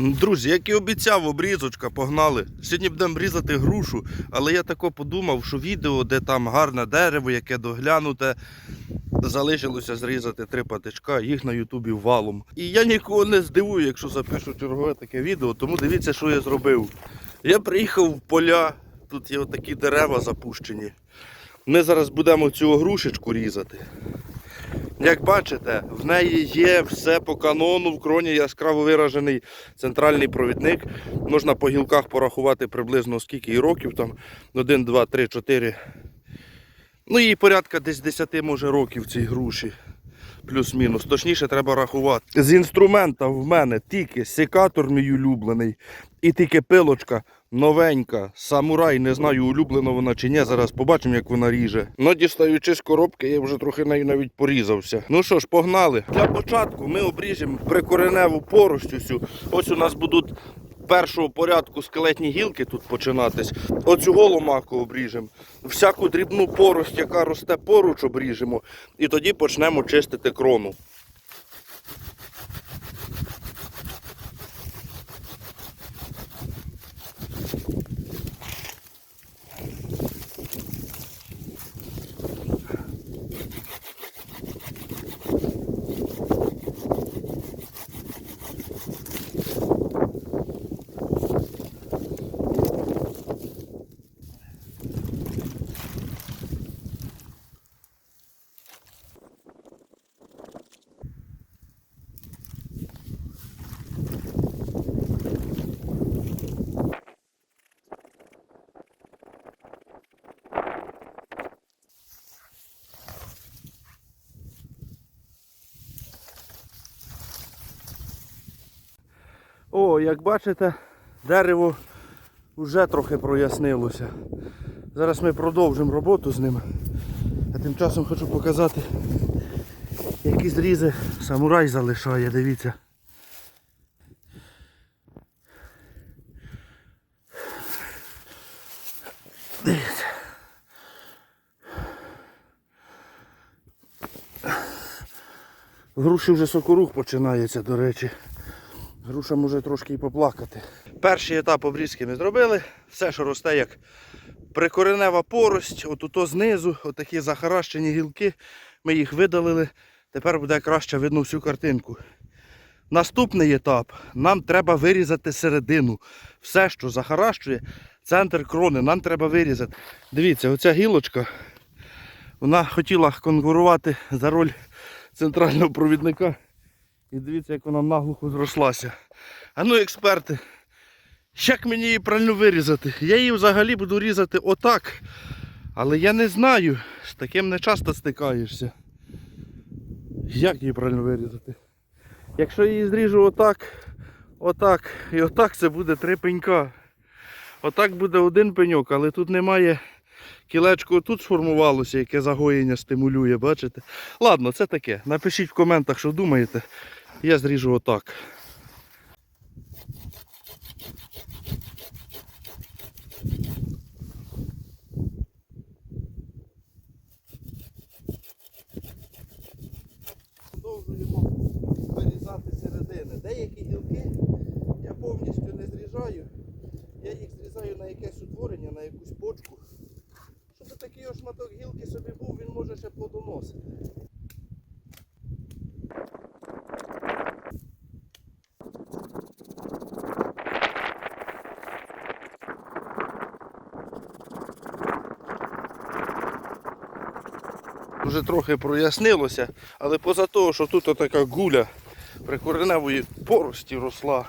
Друзі, як і обіцяв, обрізочка, погнали. Сьогодні будемо різати грушу, але я тако подумав, що відео, де там гарне дерево, яке доглянуте, залишилося зрізати три патичка, їх на Ютубі валом. І я нікого не здивую, якщо запишу чергове таке відео, тому дивіться, що я зробив. Я приїхав в поля, тут є отакі дерева запущені. Ми зараз будемо цю грушечку різати. Як бачите, в неї є все по канону, в кроні яскраво виражений центральний провідник. Можна по гілках порахувати приблизно скільки і років, там 1, 2, 3, 4. Ну і порядка десь 10 може років цій груші. Плюс-мінус. Точніше треба рахувати. З інструмента в мене тільки секатор мій улюблений і тільки пилочка новенька. Самурай, не знаю, улюблена вона чи ні. Зараз побачимо, як вона ріже. Ну, дістаючи з коробки, я вже трохи нею навіть порізався. Ну що ж, погнали. Для початку ми обріжемо прикореневу порость усю. Ось у нас будуть першого порядку скелетні гілки тут починатись. Оцю ломаку обріжемо. Всяку дрібну порость, яка росте поруч, обріжемо. І тоді почнемо чистити крону. О, як бачите, дерево вже трохи прояснилося. Зараз ми продовжимо роботу з ним. А тим часом хочу показати, які зрізи самурай залишає, дивіться. Дивіться. Груші вже сокорух починається, до речі. Груша може трошки і поплакати. Перший етап обрізки ми зробили. Все, що росте, як прикоренева порость, отуто знизу, отакі захаращені гілки. Ми їх видалили. Тепер буде краще видно всю картинку. Наступний етап. Нам треба вирізати середину. Все, що захаращує, центр крони, нам треба вирізати. Дивіться, оця гілочка, вона хотіла конкурувати за роль центрального провідника. І дивіться, як вона наглухо зрослася. А ну, експерти, як мені її правильно вирізати? Я її взагалі буду різати отак. Але я не знаю, з таким не часто стикаєшся. Як її правильно вирізати? Якщо її зріжу отак, отак і отак, це буде три пенька. Отак буде один пеньок, але тут немає кілечко тут сформувалося, яке загоєння стимулює, бачите? Ладно, це таке. Напишіть в коментах, що думаєте. Я зріжу отак. Продовжуємо вирізати середини. Деякі гілки я повністю не зрізаю. Я їх зрізаю на якесь утворення, на якусь почку. Щоб такий ось шматок гілки собі був, він може ще плодоносити. Вже трохи прояснилося, але поза того, що тут така гуля прикореневої порості росла,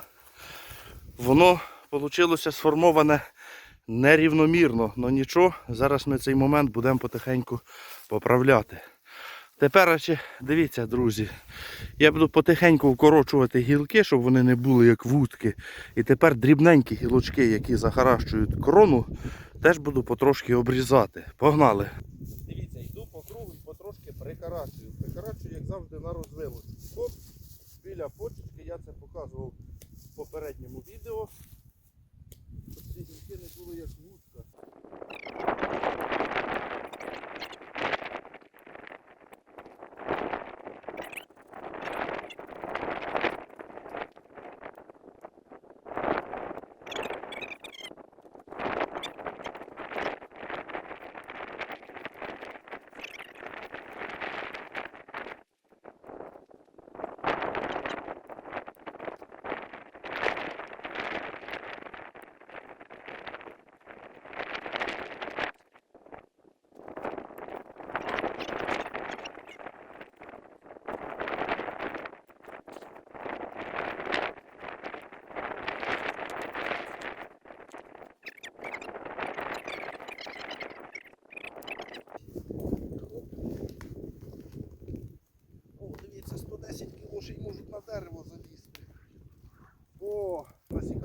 воно вийшло сформоване нерівномірно. Ну нічого, зараз ми цей момент будемо потихеньку поправляти. Тепер, дивіться, друзі, я буду потихеньку вкорочувати гілки, щоб вони не були як вудки. І тепер дрібненькі гілочки, які захаращують крону, теж буду потрошки обрізати. Погнали! Дивіться, йду по кругу і потрошки прикарачую. Прикарачую, як завжди, на розвилочку. Оп, біля почечки я це показував в попередньому відео. Щоб ці гілки не було як вудка.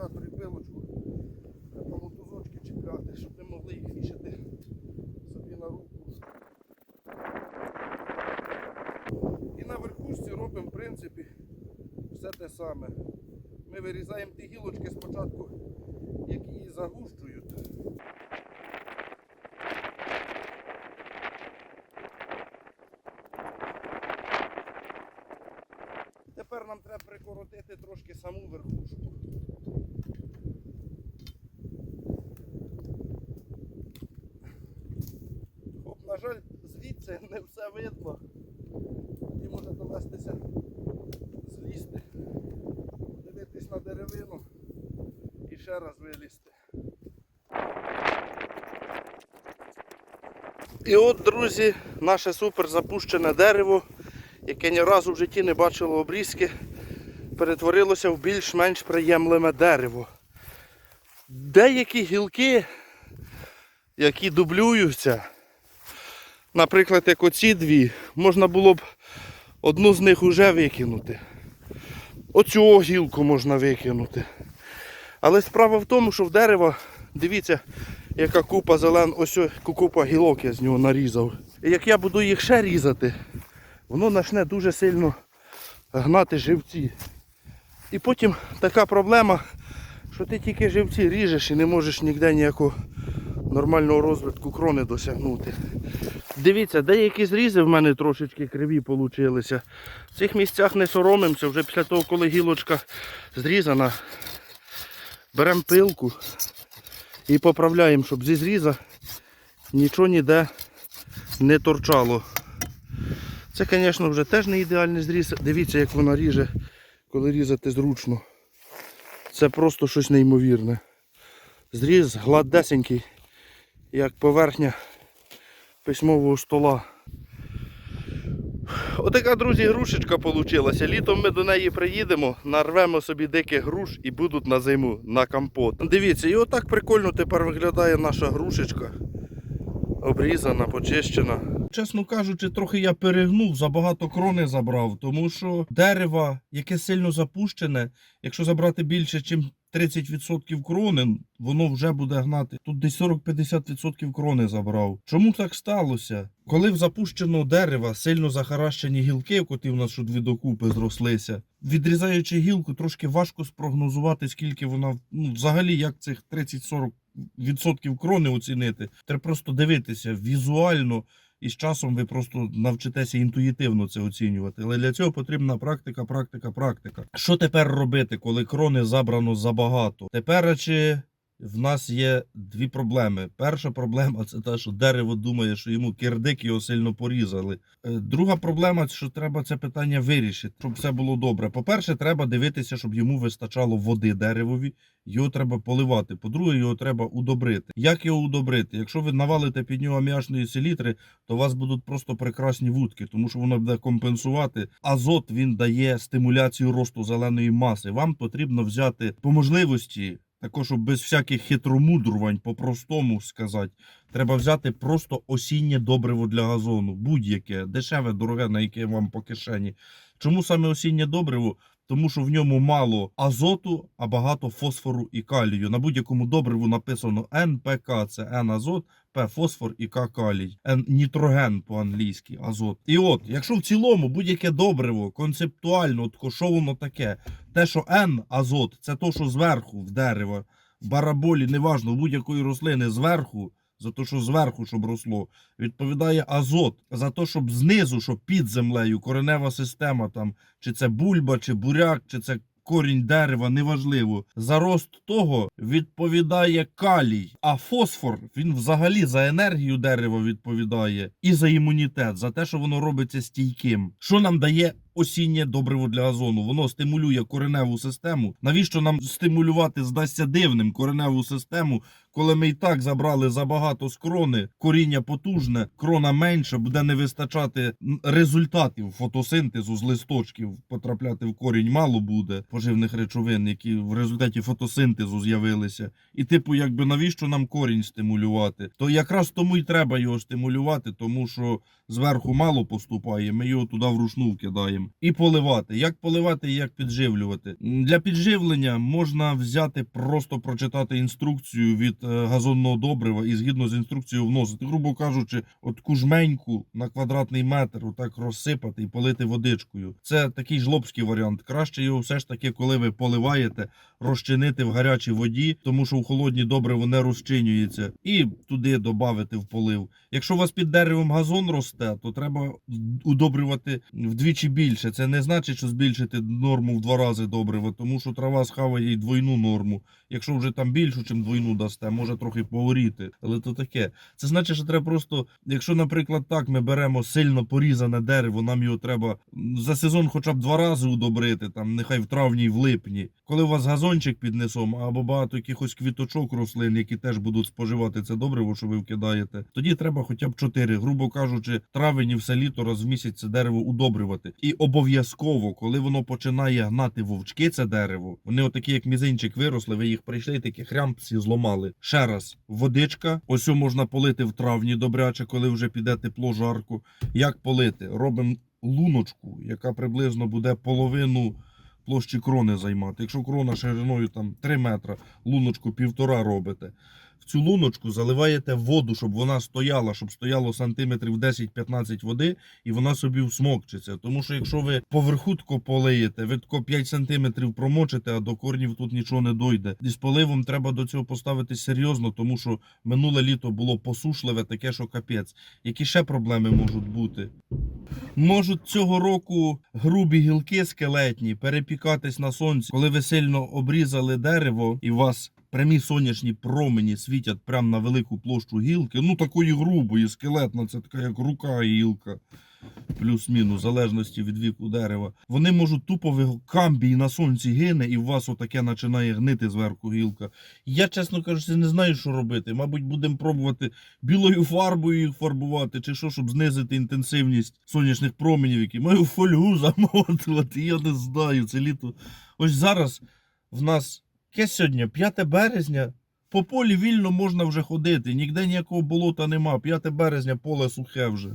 акумулятор і пилочку. Треба мотузочки чіпляти, щоб не могли їх вішати собі на руку. І на верхушці робимо, в принципі, все те саме. Ми вирізаємо ті гілочки спочатку, які її загущують. Тепер нам треба прикоротити трошки саму верхушку. Оп, на жаль, звідси не все видно. І злізти, подивитись на деревину і ще раз вилізти. І от, друзі, наше супер запущене дерево, яке ні разу в житті не бачило обрізки, перетворилося в більш-менш приємлеме дерево. Деякі гілки, які дублюються, наприклад, як оці дві, можна було б одну з них уже викинути. Оцю гілку можна викинути. Але справа в тому, що в дерева, дивіться, яка купа зелен, ось купа гілок я з нього нарізав. І як я буду їх ще різати, воно почне дуже сильно гнати живці. І потім така проблема, що ти тільки живці ріжеш і не можеш ніде ніякого нормального розвитку крони досягнути. Дивіться, деякі зрізи в мене трошечки криві получилися. В цих місцях не соромимося, вже після того, коли гілочка зрізана, беремо пилку і поправляємо, щоб зі зріза нічого ніде не торчало. Це, звісно, вже теж не ідеальний зріз. Дивіться, як вона ріже, коли різати зручно. Це просто щось неймовірне. Зріз гладесенький, як поверхня письмового стола. Отака, друзі, грушечка вийшла. Літом ми до неї приїдемо, нарвемо собі диких груш і будуть на зиму на компот. Дивіться, і отак прикольно тепер виглядає наша грушечка. Обрізана, почищена. Чесно кажучи, трохи я перегнув, забагато крони забрав, тому що дерево, яке сильно запущене, якщо забрати більше, ніж 30% крони, воно вже буде гнати. Тут десь 40-50% крони забрав. Чому так сталося? Коли в запущеного дерева сильно захаращені гілки, коті в нас що дві докупи зрослися, відрізаючи гілку, трошки важко спрогнозувати, скільки вона ну, взагалі як цих 30-40 відсотків крони оцінити. Треба просто дивитися візуально, і з часом ви просто навчитеся інтуїтивно це оцінювати. Але для цього потрібна практика, практика, практика. Що тепер робити, коли крони забрано забагато? Тепер чи в нас є дві проблеми. Перша проблема це те, що дерево думає, що йому кирдик його сильно порізали. Е, Друга проблема, що треба це питання вирішити, щоб все було добре. По-перше, треба дивитися, щоб йому вистачало води деревові. Його треба поливати. По-друге, його треба удобрити. Як його удобрити? Якщо ви навалите під нього аміачної селітри, то у вас будуть просто прекрасні вудки, тому що воно буде компенсувати. Азот він дає стимуляцію росту зеленої маси. Вам потрібно взяти по можливості. Також щоб без всяких хитромудрувань, по-простому сказати, треба взяти просто осіннє добриво для газону, будь-яке, дешеве, дороге, на яке вам по кишені. Чому саме осіннє добриво? Тому що в ньому мало азоту, а багато фосфору і калію. На будь-якому добриву написано НПК, це Н азот, Фосфор і К калій. Нітроген по-англійськи азот. І от, якщо в цілому будь-яке добриво концептуально, от що воно таке, те, що Н азот, це то, що зверху в дерево, в бараболі, неважно, будь-якої рослини зверху. За те, що зверху, щоб росло, відповідає азот. За те, щоб знизу, щоб під землею, коренева система, там, чи це бульба, чи буряк, чи це корінь дерева, неважливо. За рост того відповідає калій. А фосфор він взагалі за енергію дерева відповідає і за імунітет, за те, що воно робиться стійким. Що нам дає осіннє добриво для газону? Воно стимулює кореневу систему. Навіщо нам стимулювати здасться дивним кореневу систему, коли ми і так забрали забагато з крони, коріння потужне, крона менше, буде не вистачати результатів фотосинтезу з листочків. Потрапляти в корінь мало буде поживних речовин, які в результаті фотосинтезу з'явилися. І, типу, якби навіщо нам корінь стимулювати? То якраз тому й треба його стимулювати, тому що зверху мало поступає, ми його туди вручну вкидаємо. І поливати. Як поливати і як підживлювати? Для підживлення можна взяти, просто прочитати інструкцію від е, газонного добрива і згідно з інструкцією вносити. Грубо кажучи, от кужменьку на квадратний метр отак розсипати і полити водичкою. Це такий жлобський варіант. Краще його все ж таки, коли ви поливаєте, розчинити в гарячій воді, тому що в холодній добриво не розчинюється, і туди додати в полив. Якщо у вас під деревом газон росте, то треба удобрювати вдвічі більше. Це не значить, що збільшити норму в два рази добрива, тому що трава схаває й двойну норму. Якщо вже там більшу, чим двойну дасте, може трохи погоріти. Але то таке. Це значить, що треба просто, якщо, наприклад, так ми беремо сильно порізане дерево, нам його треба за сезон хоча б два рази удобрити, там нехай в травні в липні. Коли у вас газончик під низом, або багато якихось квіточок рослин, які теж будуть споживати це добриво, що ви вкидаєте, тоді треба хоча б чотири, грубо кажучи, травень і все літо раз в місяць це дерево удобрювати. І обов'язково, коли воно починає гнати вовчки, це дерево, вони отакі, як мізинчик виросли, ви їх прийшли, такі хрямпсі зломали. Ще раз, водичка, ось можна полити в травні добряче, коли вже піде тепло жарко. Як полити? Робимо луночку, яка приблизно буде половину площі крони займати. Якщо крона шириною там 3 метри, луночку півтора робите. Цю луночку заливаєте воду, щоб вона стояла, щоб стояло сантиметрів 10-15 води, і вона собі всмокчиться. Тому що якщо ви поверху тако полиєте, ви тако 5 сантиметрів промочите, а до корнів тут нічого не дойде. І з поливом треба до цього поставитись серйозно, тому що минуле літо було посушливе, таке, що капець. Які ще проблеми можуть бути? Можуть цього року грубі гілки скелетні перепікатись на сонці, коли ви сильно обрізали дерево і вас прямі сонячні промені світять прямо на велику площу гілки. Ну такої грубої, скелетна, це така як рука гілка. Плюс-мінус, в залежності від віку дерева. Вони можуть тупо камбій на сонці гине, і у вас отаке починає гнити зверху гілка. Я, чесно кажучи, не знаю, що робити. Мабуть, будемо пробувати білою фарбою їх фарбувати, чи що, щоб знизити інтенсивність сонячних променів, які маю фольгу замотувати. Я не знаю. Це літо. Ось зараз в нас яке сьогодні? 5 березня. По полі вільно можна вже ходити. Ніде ніякого болота нема. 5 березня поле сухе вже.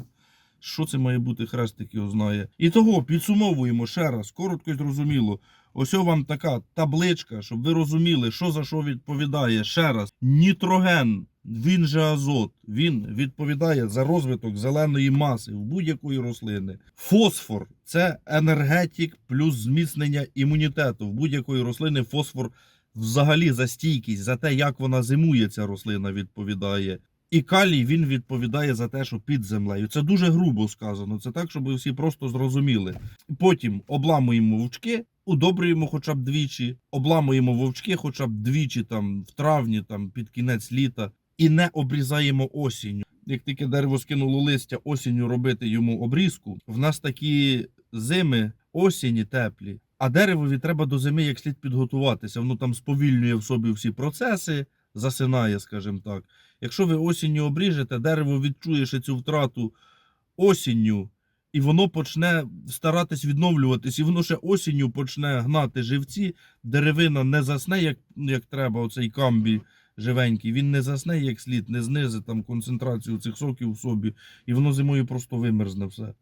Що це має бути хрестик його знає. І того підсумовуємо ще раз, коротко і зрозуміло. Ось вам така табличка, щоб ви розуміли, що за що відповідає. Ще раз, нітроген, він же азот, він відповідає за розвиток зеленої маси в будь-якої рослини. Фосфор це енергетик плюс зміцнення імунітету. В будь-якої рослини фосфор взагалі за стійкість, за те, як вона зимує, ця рослина відповідає. І калій він відповідає за те, що під землею. Це дуже грубо сказано. Це так, щоб ви всі просто зрозуміли. Потім обламуємо вовчки, удобрюємо хоча б двічі, обламуємо вовчки хоча б двічі там в травні, там під кінець літа, і не обрізаємо осінню. Як тільки дерево скинуло листя, осінню робити йому обрізку. В нас такі зими, осені теплі. А деревові треба до зими як слід підготуватися. Воно там сповільнює в собі всі процеси, засинає, скажімо так. Якщо ви осінню обріжете, дерево відчує ще цю втрату осінню, і воно почне старатись відновлюватись, і воно ще осінню почне гнати живці. Деревина не засне, як, як треба, оцей камбій живенький. Він не засне як слід, не знизить там концентрацію цих соків в собі, і воно зимою просто вимерзне все.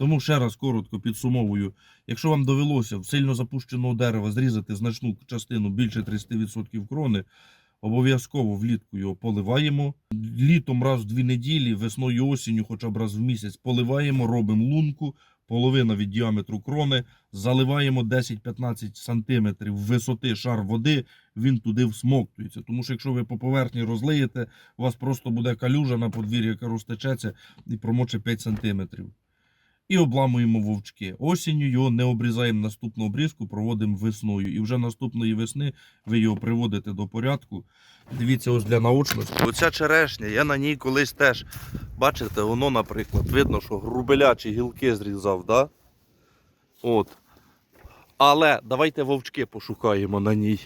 Тому ще раз коротко підсумовую: якщо вам довелося в сильно запущеного дерева зрізати значну частину більше 30% крони, обов'язково влітку його поливаємо. Літом раз в дві неділі, весною осінню, хоча б раз в місяць, поливаємо, робимо лунку, половина від діаметру крони, заливаємо 10-15 см висоти шар води, він туди всмоктується. Тому що якщо ви по поверхні розлиєте, у вас просто буде калюжа на подвір'ї, яка розтечеться і промоче 5 см. І обламуємо вовчки. Осінню його не обрізаємо наступну обрізку, проводимо весною. І вже наступної весни ви його приводите до порядку. Дивіться, ось для наочності. Оця черешня, я на ній колись теж. Бачите, воно, наприклад, видно, що грубелячі гілки зрізав, да? От. Але давайте вовчки пошукаємо на ній.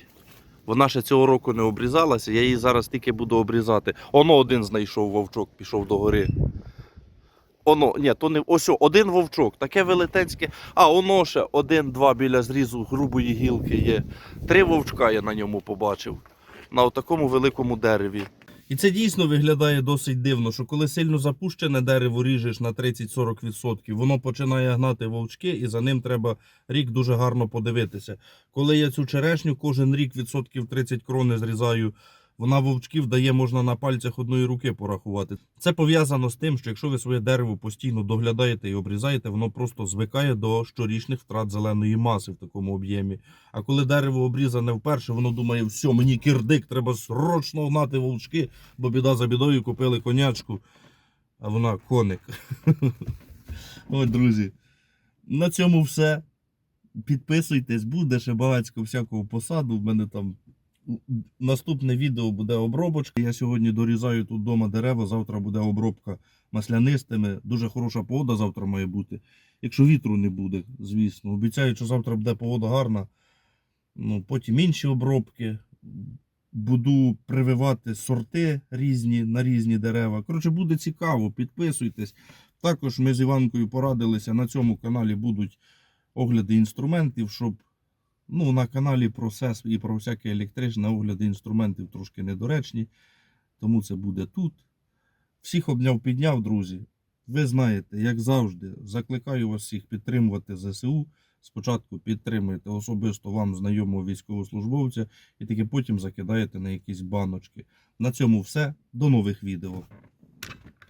Вона ще цього року не обрізалася, я її зараз тільки буду обрізати. Оно один знайшов вовчок, пішов до гори. Оно, ні, то не ось один вовчок, таке велетенське. А оно ще один-два біля зрізу грубої гілки є. Три вовчка я на ньому побачив. На такому великому дереві. І це дійсно виглядає досить дивно, що коли сильно запущене дерево ріжеш на 30-40%, воно починає гнати вовчки, і за ним треба рік дуже гарно подивитися. Коли я цю черешню кожен рік відсотків 30 крони зрізаю, вона вовчків дає можна на пальцях одної руки порахувати. Це пов'язано з тим, що якщо ви своє дерево постійно доглядаєте і обрізаєте, воно просто звикає до щорічних втрат зеленої маси в такому об'ємі. А коли дерево обрізане вперше, воно думає, все, мені кірдик, треба срочно гнати вовчки, бо біда за бідою купили конячку, а вона коник. От, друзі. На цьому все. Підписуйтесь, буде ще багатько всякого посаду. В мене там наступне відео буде обробочка. Я сьогодні дорізаю тут вдома дерева, завтра буде обробка маслянистими. Дуже хороша погода завтра має бути. Якщо вітру не буде, звісно. Обіцяю, що завтра буде погода гарна. Ну, потім інші обробки. Буду прививати сорти різні на різні дерева. Коротше, буде цікаво, підписуйтесь. Також ми з Іванкою порадилися. На цьому каналі будуть огляди інструментів, щоб ну, на каналі про СЕС і про всяке електричне огляди інструментів трошки недоречні. Тому це буде тут. Всіх обняв, підняв, друзі. Ви знаєте, як завжди, закликаю вас всіх підтримувати ЗСУ. Спочатку підтримуєте особисто вам знайомого військовослужбовця і тільки потім закидаєте на якісь баночки. На цьому все. До нових відео.